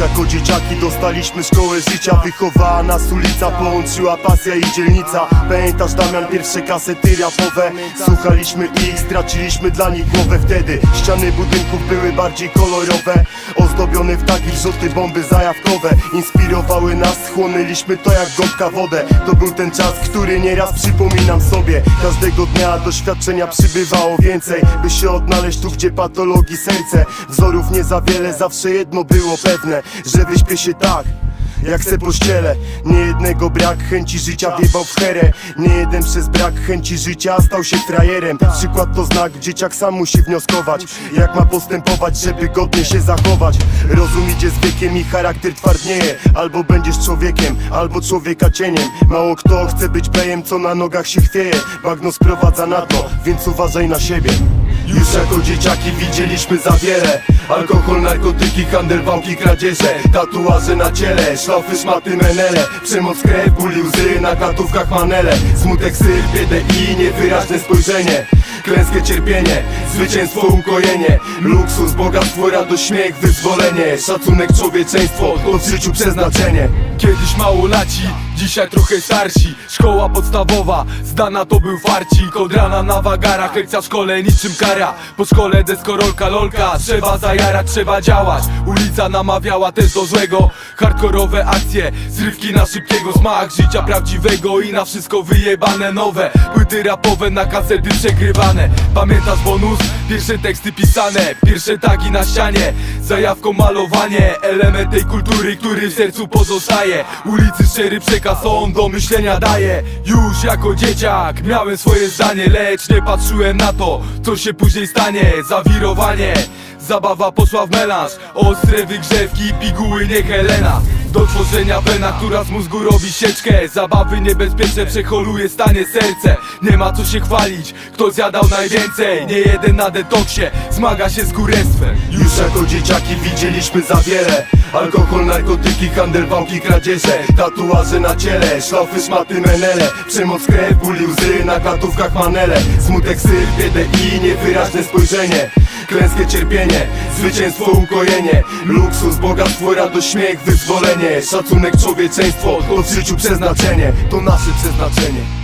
jako dzieciaki dostaliśmy szkołę życia. Wychowała nas ulica, połączyła pasja i dzielnica. Pamiętasz Damian, pierwsze kasety rapowe? Słuchaliśmy ich, straciliśmy dla nich głowę wtedy. Ściany budynków były bardziej kolorowe. Ozdobione w takie rzuty bomby zajawkowe. Inspirowały nas, chłonęliśmy to jak gąbka wodę. To był ten czas, który nieraz przypominam sobie. Każdego dnia doświadczenia przybywało więcej By się odnaleźć tu, gdzie patologii serce. Wzorów nie za wiele, zawsze jedno było pewne Że wyśpię się tak jak se pościele Nie jednego brak chęci życia wjebał w herę. Nie jeden przez brak chęci życia stał się frajerem. Przykład to znak, dzieciak sam musi wnioskować Jak ma postępować, żeby godnie się zachować. Rozum idzie z wiekiem i charakter twardnieje. Albo będziesz człowiekiem, albo człowieka cieniem. Mało kto chce być bejem, co na nogach się chwieje. Bagno sprowadza na to, więc uważaj na siebie już jako dzieciaki widzieliśmy za wiele. Alkohol, narkotyki, handel, wałki, kradzieże Tatuaże na ciele, szlafy, szmaty, menele. Przemoc, krew, ból i łzy, na klatówkach manele. Smutek, syf, biedę i niewyraźne spojrzenie. Klęskę, cierpienie, zwycięstwo, ukojenie. Luksus, bogactwo, radość, śmiech, wyzwolenie. Szacunek, człowieczeństwo, to w życiu przeznaczenie Kiedyś małolaci, dzisiaj trochę starsi Szkoła podstawowa, zdana to był farcik. Od rana na wagarach, lekcja w szkole niczym kara. Po szkole deskorolka, lolka Trzeba zajarać, trzeba działać. Ulica namawiała też do złego. Hardkorowe akcje, zrywki na szybkiego Smak życia prawdziwego i na wszystko wyjebane nowe. Płyty rapowe na kasety przegrywane Pamiętasz bonus? Pierwsze teksty pisane Pierwsze tagi na ścianie. Zajawką malowanie Element tej kultury, który w sercu pozostaje. Ulicy szczery przekaz on do myślenia daje. Już jako dzieciak miałem swoje zdanie Lecz nie patrzyłem na to, co się później stanie. Zawirowanie Zabawa poszła w melanż. Ostre wygrzewki, piguły nie Helena do tworzenia wena, która z mózgu robi sieczkę. Zabawy niebezpieczne przeholuje stanie serce. Nie ma co się chwalić, kto zjadał najwięcej. Nie jeden na detoksie, zmaga się z kurestwem. Już jako dzieciaki widzieliśmy za wiele. Alkohol, narkotyki, handel, wałki, kradzieże Tatuaże na ciele, szlafy, szmaty, menele. Przemoc, krew, ból i łzy, na klatówkach manele. Smutek, syf, biedę i niewyraźne spojrzenie Klęskie cierpienie, zwycięstwo, ukojenie. Luksus, bogactwo, radość, śmiech, wyzwolenie. Szacunek, człowieczeństwo, to w życiu przeznaczenie. To nasze przeznaczenie